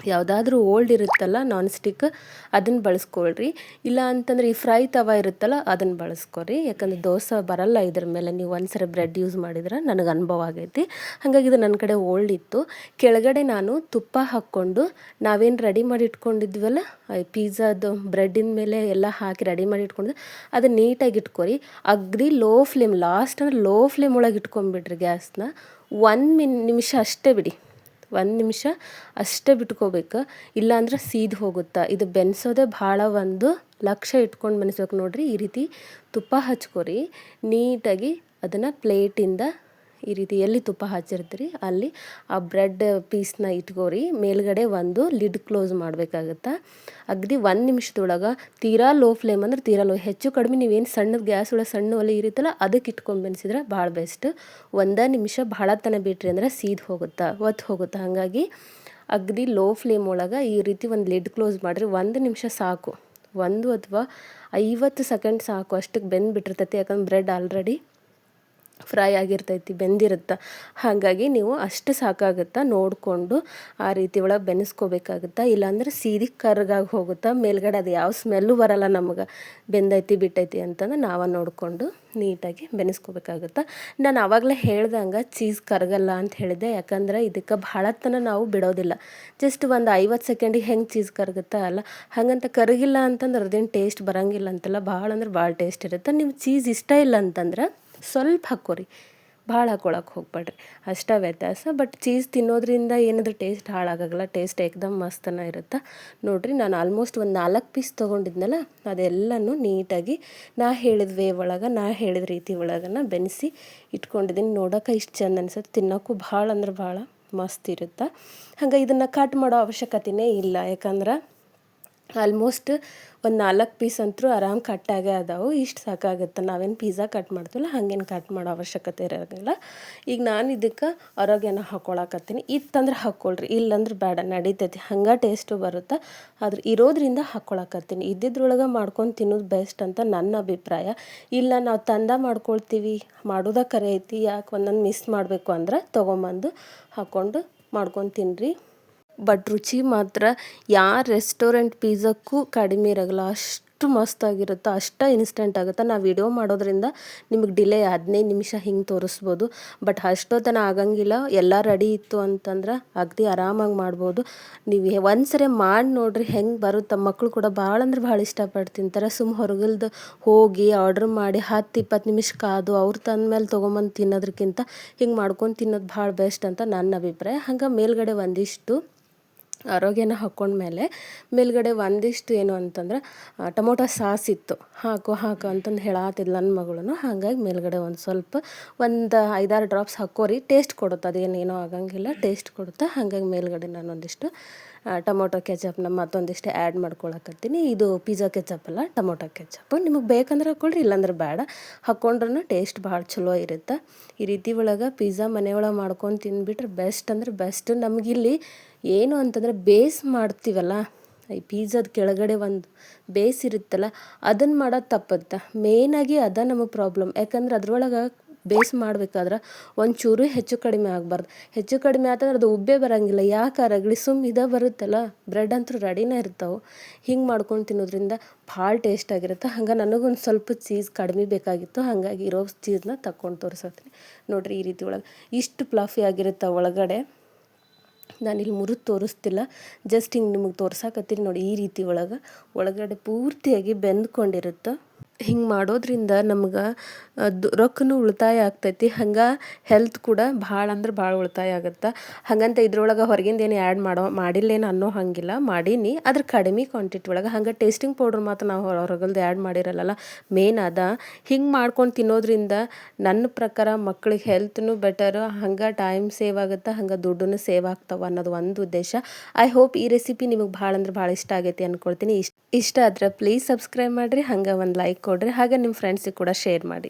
ಯಾವುದಾದ್ರೂ ಓಲ್ಡ್ ಇರುತ್ತಲ್ಲ ನಾನ್ ಸ್ಟಿಕ್ ಅದನ್ನು ಬಳಸ್ಕೊಳ್ರಿ. ಇಲ್ಲ ಅಂತಂದ್ರೆ ಈ ಫ್ರೈ ತವ ಇರುತ್ತಲ್ಲ, ಅದನ್ನು ಬಳಸ್ಕೊರಿ. ಯಾಕಂದ್ರೆ ದೋಸೆ ಬರಲ್ಲ ಇದ್ರ ಮೇಲೆ, ನೀವು ಒಂದ್ಸರಿ ಬ್ರೆಡ್ ಯೂಸ್ ಮಾಡಿದ್ರೆ ನನಗೆ ಅನುಭವ ಆಗೈತಿ. ಹಾಗಾಗಿ ಇದು ನನ್ನ ಕಡೆ ಓಲ್ಡ್ ಇತ್ತು. ಕೆಳಗಡೆ ನಾನು ತುಪ್ಪ ಹಾಕ್ಕೊಂಡು ನಾವೇನು ರೆಡಿ ಮಾಡಿ ಇಟ್ಕೊಂಡಿದ್ವಲ್ಲ ಪಿಜ್ಜಾದು ಬ್ರೆಡ್ಡಿನ ಮೇಲೆ ಎಲ್ಲ ಹಾಕಿ ರೆಡಿ ಮಾಡಿ ಇಟ್ಕೊಂಡು ಅದು ನೀಟಾಗಿ ಇಟ್ಕೊರಿ. ಅಗ್ದಿ ಲೋ ಫ್ಲೇಮ್ ಲಾಸ್ಟ್ ಅಂದ್ರೆ ಲೋ ಫ್ಲೇಮ್ ಒಳಗೆ ಇಟ್ಕೊಂಡ್ಬಿಡ್ರಿ ಗ್ಯಾಸ್ನ. ಒನ್ ಮಿನ್, ನಿಮಿಷ ಅಷ್ಟೇ ಬಿಡಿ. ಒಂದು ನಿಮಿಷ ಅಷ್ಟೇ ಬಿಟ್ಕೋಬೇಕು. ಇಲ್ಲಾಂದ್ರೆ ಸೀದು ಹೋಗುತ್ತೆ. ಇದು ಬೆನ್ಸೋದೇ ಭಾಳ ಒಂದು ಲಕ್ಷ ಇಟ್ಕೊಂಡು ಬೆನ್ಸ್ಬೇಕು ನೋಡಿರಿ. ಈ ರೀತಿ ತುಪ್ಪ ಹಚ್ಕೊರಿ. ನೀಟಾಗಿ ಅದನ್ನು ಪ್ಲೇಟಿಂದ ಈ ರೀತಿ ಎಲ್ಲಿ ತುಪ್ಪ ಹಚ್ಚಿರ್ತೀರಿ. ಅಲ್ಲಿ ಆ ಬ್ರೆಡ್ ಪೀಸ್ನ ಇಟ್ಕೋರಿ. ಮೇಲ್ಗಡೆ ಒಂದು ಲಿಡ್ ಕ್ಲೋಸ್ ಮಾಡಬೇಕಾಗತ್ತೆ. ಅಗದಿ ಒಂದು ನಿಮಿಷದೊಳಗೆ ತೀರಾ ಲೋ ಫ್ಲೇಮ್ ಅಂದ್ರೆ ತೀರಾ ಲೋ ಹೆಚ್ಚು ಕಡಿಮೆ ನೀವೇನು ಸಣ್ಣದ ಗ್ಯಾಸ್ ಒಳಗೆ ಸಣ್ಣ ಒಲೆ ಇರುತ್ತಲ್ಲ ಅದಕ್ಕೆ ಇಟ್ಕೊಂಡು ಬೆನ್ಸಿದ್ರೆ ಭಾಳ ಬೆಸ್ಟ್ ಒಂದೇ ನಿಮಿಷ ಭಾಳ ತನ ಬಿಟ್ರಿ ಅಂದ್ರೆ ಸೀದ್ ಹೋಗುತ್ತೆ, ಒತ್ತು ಹೋಗುತ್ತೆ. ಹಾಗಾಗಿ ಅಗದಿ ಲೋ ಫ್ಲೇಮ್ ಒಳಗೆ ಈ ರೀತಿ ಒಂದು ಲಿಡ್ ಕ್ಲೋಸ್ ಮಾಡಿರಿ. ಒಂದು ನಿಮಿಷ ಸಾಕು. ಒಂದು ಅಥವಾ ಐವತ್ತು ಸೆಕೆಂಡ್ ಸಾಕು. ಅಷ್ಟಕ್ಕೆ ಬೆಂದು ಬಿಟ್ಟಿರ್ತೈತಿ. ಯಾಕಂದ್ರೆ ಬ್ರೆಡ್ ಆಲ್ರೆಡಿ ಫ್ರೈ ಆಗಿರ್ತೈತಿ, ಬೆಂದಿರುತ್ತೆ. ಹಾಗಾಗಿ ನೀವು ಅಷ್ಟು ಸಾಕಾಗುತ್ತಾ, ನೋಡಿಕೊಂಡು ಆ ರೀತಿ ಒಳಗೆ ಬೆನೆಸ್ಕೋಬೇಕಾಗುತ್ತೆ. ಇಲ್ಲಾಂದ್ರೆ ಸೀದಿ ಕರ್ಗಾಗಿ ಹೋಗುತ್ತೆ, ಮೇಲ್ಗಡೆ ಅದು ಯಾವ ಸ್ಮೆಲ್ಲು ಬರಲ್ಲ ನಮಗೆ. ಬೆಂದೈತಿ, ಬಿಟ್ಟೈತಿ ಅಂತಂದು ನಾವು ನೋಡಿಕೊಂಡು ನೀಟಾಗಿ ಬೆನೆಸ್ಕೋಬೇಕಾಗುತ್ತೆ. ನಾನು ಆವಾಗಲೇ ಹೇಳ್ದಂಗೆ ಚೀಸ್ ಕರಗಲ್ಲ ಅಂತ ಹೇಳಿದೆ ಯಾಕಂದ್ರೆ ಇದಕ್ಕೆ ಭಾಳತನ ನಾವು ಬಿಡೋದಿಲ್ಲ. ಜಸ್ಟ್ ಒಂದು ಐವತ್ತು ಸೆಕೆಂಡಿಗೆ ಹೆಂಗೆ ಚೀಸ್ ಕರಗುತ್ತೆ ಅಲ್ಲ. ಹಾಗಂತ ಕರಗಿಲ್ಲ ಅಂತಂದ್ರೆ ಅದೇನು ಟೇಸ್ಟ್ ಬರೋಂಗಿಲ್ಲ ಅಂತಲ್ಲ. ಭಾಳ ಅಂದ್ರೆ ಭಾಳ ಟೇಸ್ಟ್ ಇರುತ್ತೆ. ನೀವು ಚೀಸ್ ಇಷ್ಟ ಇಲ್ಲ ಅಂತಂದ್ರೆ ಸ್ವಲ್ಪ ಹಾಕ್ಕೋರಿ. ಭಾಳ ಹಾಕೊಳಕ್ಕೆ ಹೋಗ್ಬೇಡ್ರಿ. ಅಷ್ಟೇ ವ್ಯತ್ಯಾಸ. ಬಟ್ ಚೀಸ್ ತಿನ್ನೋದ್ರಿಂದ ಏನಾದರೂ ಟೇಸ್ಟ್ ಹಾಳಾಗಲ್ಲ. ಟೇಸ್ಟ್ ಏಕದಮ್ ಮಸ್ತನ ಇರುತ್ತೆ. ನೋಡಿರಿ, ನಾನು ಆಲ್ಮೋಸ್ಟ್ ಒಂದು ನಾಲ್ಕು ಪೀಸ್ ತೊಗೊಂಡಿದ್ನಲ್ಲ, ಅದೆಲ್ಲನೂ ನೀಟಾಗಿ ನಾ ಹೇಳಿದ ವೇ ಒಳಗೆ, ನಾ ಹೇಳಿದ ರೀತಿ ಒಳಗನ ಬೆನೆಸಿ ಇಟ್ಕೊಂಡಿದ್ದೀನಿ ನೋಡೋಕೆ ಇಷ್ಟು ಚೆಂದ ಅನ್ಸುತ್ತೆ. ತಿನ್ನೋಕ್ಕೂ ಭಾಳ ಅಂದ್ರೆ ಭಾಳ ಮಸ್ತ್ ಇರುತ್ತೆ. ಹಂಗೆ ಇದನ್ನು ಕಟ್ ಮಾಡೋ ಅವಶ್ಯಕತೆಯೇ ಇಲ್ಲ. ಯಾಕಂದ್ರೆ ಆಲ್ಮೋಸ್ಟ್ ಒಂದು ನಾಲ್ಕು ಪೀಸ್ ಅಂತೂ ಆರಾಮ್ ಕಟ್ಟಾಗೇ ಅದಾವು. ಇಷ್ಟು ಸಾಕಾಗುತ್ತೆ. ನಾವೇನು ಪಿಜ್ಜಾ ಕಟ್ ಮಾಡ್ತೀವಲ್ಲ ಹಾಗೇನು ಕಟ್ ಮಾಡೋ ಅವಶ್ಯಕತೆ ಇರೋದಿಲ್ಲ. ಈಗ ನಾನು ಇದಕ್ಕೆ ಆರೋಗ್ಯನ ಹಾಕ್ಕೊಳಕತ್ತೀನಿ ಇತ್ತಂದ್ರೆ ಹಾಕ್ಕೊಳ್ರಿ ಇಲ್ಲಂದ್ರೆ ಬೇಡ, ನಡೀತೈತಿ. ಹಂಗೆ ಟೇಸ್ಟು ಬರುತ್ತೆ. ಆದ್ರೆ ಇರೋದ್ರಿಂದ ಹಾಕ್ಕೊಳಕತ್ತೀನಿ ಇದ್ದಿದ್ರೊಳಗೆ ಮಾಡ್ಕೊಂಡು ತಿನ್ನೋದು ಬೆಸ್ಟ್ ಅಂತ ನನ್ನ ಅಭಿಪ್ರಾಯ. ಇಲ್ಲ ನಾವು ತಂದ ಮಾಡ್ಕೊಳ್ತೀವಿ, ಮಾಡೋದ ಕರೆ ಐತಿ, ಯಾಕೆ ಒಂದೊಂದು ಮಿಸ್ ಮಾಡಬೇಕು ಅಂದ್ರೆ ತೊಗೊಂಬಂದು ಹಾಕ್ಕೊಂಡು ಮಾಡ್ಕೊಂಡು ತಿನ್ನಿರಿ ಬಟ್ ರುಚಿ ಮಾತ್ರ ಯಾವ ರೆಸ್ಟೋರೆಂಟ್ ಪಿಝಕ್ಕೂ ಕಡಿಮೆ ಇರೋಲ್ಲ, ಅಷ್ಟು ಮಸ್ತಾಗಿರುತ್ತೆ, ಅಷ್ಟು ಇನ್ಸ್ಟೆಂಟ್ ಆಗುತ್ತೆ. ನಾವು ವಿಡಿಯೋ ಮಾಡೋದ್ರಿಂದ ನಿಮಗೆ ಡಿಲೇ ಹದಿನೈದು ನಿಮಿಷ ಹಿಂಗೆ ತೋರಿಸ್ಬೋದು. ಬಟ್ ಅಷ್ಟೊತ್ತನ ಆಗಂಗಿಲ್ಲ, ಎಲ್ಲ ರೆಡಿ ಇತ್ತು ಅಂತಂದ್ರೆ ಅಗದಿ ಆರಾಮಾಗಿ ಮಾಡ್ಬೋದು. ನೀವು ಒಂದು ಸರಿ ಮಾಡಿ ನೋಡ್ರಿ ಹೆಂಗೆ ಬರುತ್ತೆ. ಮಕ್ಕಳು ಕೂಡ ಭಾಳ ಅಂದ್ರೆ ಭಾಳ ಇಷ್ಟಪಟ್ಟು ತಿಂತಾರೆ. ಸುಮ್ಮ ಹೊರಗಲ್ದು ಹೋಗಿ ಆರ್ಡ್ರ್ ಮಾಡಿ ಹತ್ತು ಇಪ್ಪತ್ತು ನಿಮಿಷ ಕಾದು ಅವ್ರು ತಂದ ಮೇಲೆ ತೊಗೊಂಬಂದು ತಿನ್ನೋದಕ್ಕಿಂತ ಹಿಂಗೆ ಮಾಡ್ಕೊಂಡು ತಿನ್ನೋದು ಭಾಳ ಬೆಸ್ಟ್ ಅಂತ ನನ್ನ ಅಭಿಪ್ರಾಯ. ಹಂಗೆ ಮೇಲ್ಗಡೆ ಒಂದಿಷ್ಟು ಆರೋಗ್ಯನ ಹಾಕ್ಕೊಂಡ್ಮೇಲೆ ಮೇಲ್ಗಡೆ ಒಂದಿಷ್ಟು ಏನು ಅಂತಂದ್ರೆ ಟೊಮೊಟೊ ಸಾಸ್ ಇತ್ತು. ಹಾಕು ಹಾಕು ಅಂತಂದು ಹೇಳಾತಿದ್ಲು ನನ್ನ ಮಗಳೂ ಹಾಗಾಗಿ ಮೇಲ್ಗಡೆ ಒಂದು ಸ್ವಲ್ಪ ಒಂದು ಐದಾರು ಡ್ರಾಪ್ಸ್ ಹಾಕೋರಿ ಟೇಸ್ಟ್ ಕೊಡುತ್ತೆ. ಅದೇನೇನೋ ಆಗಂಗಿಲ್ಲ ಟೇಸ್ಟ್ ಕೊಡುತ್ತೆ. ಹಾಗಾಗಿ ಮೇಲ್ಗಡೆ ನಾನು ಒಂದಿಷ್ಟು ಟೊಮೊಟೊ ಕೆಚಪ್ನ ಮತ್ತೊಂದಿಷ್ಟು ಆ್ಯಡ್ ಮಾಡ್ಕೊಳಕತ್ತೀನಿ. ಇದು ಪಿಜ್ಜಾ ಕೆಚಪ್ ಅಲ್ಲ, ಟೊಮೊಟೊ ಕೆಚಪ್ ನಿಮಗೆ ಬೇಕಂದ್ರೆ ಹಾಕ್ಕೊಳ್ರಿ ಇಲ್ಲಾಂದ್ರೆ ಬೇಡ. ಹಾಕ್ಕೊಂಡ್ರೂ ಟೇಸ್ಟ್ ಭಾಳ ಚಲೋ ಇರುತ್ತೆ. ಈ ರೀತಿ ಒಳಗೆ ಪಿಜ್ಜಾ ಮನೆಯೊಳಗೆ ಮಾಡ್ಕೊಂಡು ತಿಂದ್ಬಿಟ್ರೆ ಬೆಸ್ಟ್ ಅಂದ್ರೆ ಬೆಸ್ಟ್ ನಮಗಿಲ್ಲಿ ಏನು ಅಂತಂದರೆ ಬೇಸ್ ಮಾಡ್ತೀವಲ್ಲ? ಈ ಪಿಜ್ಜಾದ ಕೆಳಗಡೆ ಒಂದು ಬೇಸ್ ಇರುತ್ತಲ್ಲ ಅದನ್ನು ಮಾಡೋದು ತಪ್ಪುತ್ತೆ. ಮೇಯ್ನಾಗಿ ಅದ ನಮಗೆ ಪ್ರಾಬ್ಲಮ್ ಯಾಕಂದ್ರೆ ಅದ್ರೊಳಗೆ ಬೇಸ್ ಮಾಡ್ಬೇಕಾದ್ರೆ ಒಂಚೂರು ಹೆಚ್ಚು ಕಡಿಮೆ ಆಗಬಾರ್ದು. ಹೆಚ್ಚು ಕಡಿಮೆ ಆತಂದ್ರೆ ಅದು ಉಬ್ಬೇ ಬರೋಂಗಿಲ್ಲ. ಯಾಕೆ ರಗಳಿ ಸುಮ್ ಇದೇ ಬರುತ್ತಲ್ಲ? ಬ್ರೆಡ್ ಅಂತೂ ರೆಡಿನೇ ಇರ್ತಾವೆ. ಹಿಂಗೆ ಮಾಡ್ಕೊಂಡು ತಿನ್ನೋದ್ರಿಂದ ಭಾಳ ಟೇಸ್ಟ್ ಆಗಿರುತ್ತೆ. ಹಂಗೆ ನನಗೊಂದು ಸ್ವಲ್ಪ ಚೀಸ್ ಕಡಿಮೆ ಬೇಕಾಗಿತ್ತು. ಹಾಗಾಗಿ ಇರೋ ಚೀಸ್ನ ತಗೊಂಡು ತೋರಿಸತ್ತೀನಿ ನೋಡಿರಿ ಈ ರೀತಿ ಒಳಗೆ ಇಷ್ಟು ಪ್ಲಫಿ ಆಗಿರುತ್ತೆ ಒಳಗಡೆ. ನಾನಿಲ್ಲಿ ಮುರಿದು ತೋರಿಸ್ತಿಲ್ಲ. ಜಸ್ಟ್ ಹಿಂಗೆ ನಿಮಗೆ ತೋರ್ಸಾಕತ್ತೀನಿ ನೋಡಿ ಈ ರೀತಿ ಒಳಗೆ. ಒಳಗಡೆ ಪೂರ್ತಿಯಾಗಿ ಬೆಂದ್ಕೊಂಡಿರುತ್ತೆ. ಹಿಂಗೆ ಮಾಡೋದ್ರಿಂದ ನಮ್ಗೆ ದು, ರೊಕ್ಕನೂ ಉಳಿತಾಯ ಆಗ್ತೈತಿ. ಹಂಗೆ ಹೆಲ್ತ್ ಕೂಡ ಭಾಳ ಅಂದ್ರೆ ಭಾಳ ಉಳಿತಾಯ ಆಗುತ್ತೆ. ಹಾಗಂತ ಇದ್ರೊಳಗೆ ಹೊರಗಿಂದ ಏನು ಆ್ಯಡ್ ಮಾಡೋ, ಮಾಡಿಲ್ಲೇನು ಅನ್ನೋ ಹಾಗಿಲ್ಲ. ಮಾಡೀನಿ. ಅದ್ರ ಕಡಿಮೆ ಕ್ವಾಂಟಿಟಿ ಒಳಗೆ ಹಂಗೆ ಟೇಸ್ಟಿಂಗ್ ಪೌಡ್ರ್ ಮಾತ್ರ ನಾವು ಹೊರಗಲ್ದು ಆ್ಯಡ್ ಮಾಡಿರಲ್ಲ ಮೇನ್ ಅದ. ಹಿಂಗೆ ಮಾಡ್ಕೊಂಡು ತಿನ್ನೋದ್ರಿಂದ ನನ್ನ ಪ್ರಕಾರ ಮಕ್ಳಿಗೆ ಹೆಲ್ತ್ನು ಬೆಟರ್ ಹಂಗೆ ಟೈಮ್ ಸೇವ್ ಆಗುತ್ತೆ, ಹಂಗೆ ದುಡ್ಡು ಸೇವ್ ಆಗ್ತಾವ ಅನ್ನೋದು ಒಂದು ಉದ್ದೇಶ. ಐ ಹೋಪ್ ಈ ರೆಸಿಪಿ ನಿಮಗೆ ಭಾಳ ಅಂದ್ರೆ ಭಾಳ ಇಷ್ಟ ಆಗೈತಿ ಅಂದ್ಕೊಳ್ತೀನಿ ಇಷ್ಟ ಇಷ್ಟ ಆದ್ರೆ ಪ್ಲೀಸ್ ಸಬ್ಸ್ಕ್ರೈಬ್ ಮಾಡಿರಿ. ಹಂಗೆ ಒಂದು ಲೈಕ್ ಕೊಡ್ರಿ ಹಾಗೆ ನಿಮ್ಮ ಫ್ರೆಂಡ್ಸಿಗೆ ಕೂಡ ಶೇರ್ ಮಾಡಿ.